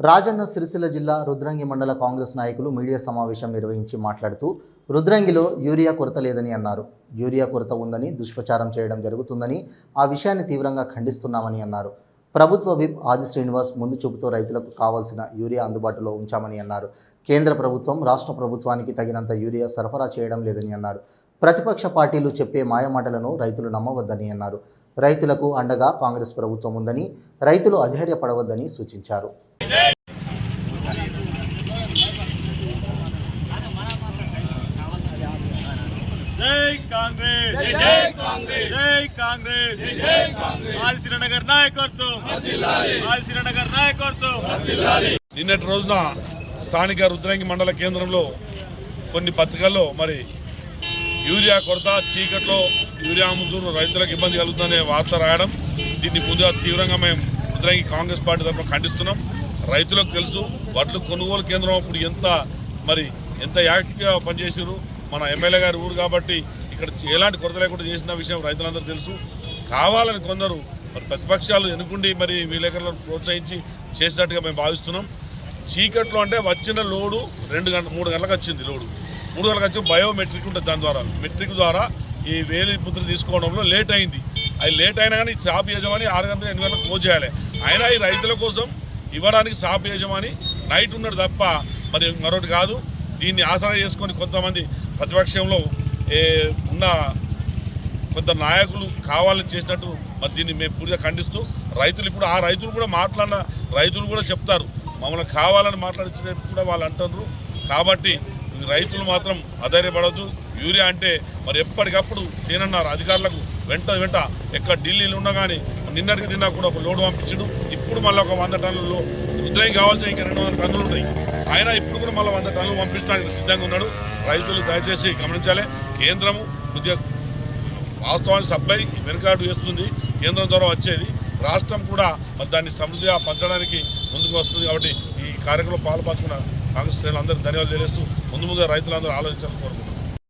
రాజన్న సిరిసిల్ల జిల్లా రుద్రంగి మండల కాంగ్రెస్ నాయకులు మీడియా సమావేశం నిర్వహించి మాట్లాడుతూ రుద్రంగిలో యూరియా కొరత లేదని అన్నారు. యూరియా కొరత ఉందని దుష్ప్రచారం చేయడం జరుగుతుందని ఆ విషయాన్ని తీవ్రంగా ఖండిస్తున్నామని అన్నారు. ప్రభుత్వ విప్ ఆది శ్రీనివాస్ ముందు చూపుతో రైతులకు కావాల్సిన యూరియా అందుబాటులో ఉంచామని అన్నారు. కేంద్ర ప్రభుత్వం రాష్ట్ర ప్రభుత్వానికి తగినంత యూరియా సరఫరా చేయడం లేదని అన్నారు. ప్రతిపక్ష పార్టీలు చెప్పే మాయమాటలను రైతులు నమ్మవద్దని అన్నారు. రైతులకు అండగా కాంగ్రెస్ ప్రభుత్వం ఉందని రైతులు అధైర్యపడవద్దని సూచించారు. జై కాంగ్రెస్! జై కాంగ్రెస్! జై కాంగ్రెస్! జై కాంగ్రెస్! ఆదిశీనగర్ నాయకత్వం! ఆదిశీనగర్ నాయకత్వం! నిన్నటి రోజున స్థానిక రుద్రంగి మండల కేంద్రంలో కొన్ని పత్రికల్లో మరి యూరియా కొరత చీకట్లో యూరియా అమ్ముతున్న రైతులకు ఇబ్బంది కలుగుతుందనే వార్త రాయడం దీన్ని ముందుగా తీవ్రంగా మేము ముద్రంగి కాంగ్రెస్ పార్టీ తరఫున ఖండిస్తున్నాం. రైతులకు తెలుసు వడ్లు కొనుగోలు కేంద్రం అప్పుడు ఎంత మరి ఎంత యాక్టివ్గా పనిచేసారు మన ఎమ్మెల్యే గారి ఊరు కాబట్టి ఇక్కడ ఎలాంటి కొరత లేకుండా చేసిన విషయం రైతులందరూ తెలుసు. కావాలని కొందరు మరి ప్రతిపక్షాలు ఎన్నుకుండి మరి విలేకరులను ప్రోత్సహించి చేసినట్టుగా మేము భావిస్తున్నాం. చీకట్లో అంటే వచ్చిన లోడు రెండు గంట మూడు గంటలకు వచ్చింది లోడు. మూడు వేల ఖర్చు బయోమెట్రిక్ ఉంటుంది దాని ద్వారా. మెట్రిక్ ద్వారా ఈ వేలి ముద్ర తీసుకోవడంలో లేట్ అయింది. అది లేట్ అయినా కానీ షాప్ యజమాని ఆరు గంటల ఎనిమిది గంటలకు క్లోజ్ చేయాలి. అయినా ఈ రైతుల కోసం ఇవ్వడానికి షాప్ యజమాని నైట్ ఉన్నాడు తప్ప మరి మరొకటి కాదు. దీన్ని ఆసరా చేసుకొని కొంతమంది ప్రతిపక్షంలో ఏ ఉన్న కొంత నాయకులు కావాలని చేసినట్టు మరి దీన్ని మేము పూర్తిగా ఖండిస్తూ రైతులు ఇప్పుడు ఆ రైతులు కూడా మాట్లాడిన రైతులు కూడా చెప్తారు. మమ్మల్ని కావాలని మాట్లాడించినప్పుడు కూడా వాళ్ళు అంటున్నారు. కాబట్టి రైతులు మాత్రం అధైర్యపడద్దు. యూరియా అంటే మరి ఎప్పటికప్పుడు సీనన్నారు అధికారులకు వెంట వెంట ఎక్కడ ఢిల్లీలో ఉన్నా కానీ నిన్నటికి నిన్న కూడా ఒక లోడ్ పంపించడు. ఇప్పుడు మళ్ళీ ఒక వంద టన్నులు ఉద్రయం కావాల్సిన ఇంకా రెండు వందల టన్నులు ఉన్నాయి ఆయన ఇప్పుడు కూడా మళ్ళీ వంద టన్నులు పంపించడానికి సిద్ధంగా ఉన్నాడు. రైతులు దయచేసి గమనించాలి. కేంద్రము కొద్దిగా వాస్తవానికి సప్లై వెనుకాడు వేస్తుంది. కేంద్రం ద్వారా వచ్చేది. రాష్ట్రం కూడా మరి దాన్ని సమృద్ధిగా పంచడానికి ముందుకు వస్తుంది కాబట్టి ఈ కార్యక్రమంలో పాల్పంచుకున్న కాంగ్రెస్ శ్రేణులు అందరూ ధన్యవాదాలు తెలియస్తూ ముందు ముందుగా రైతులందరూ ఆలోచించాలని కోరుకుంటున్నాను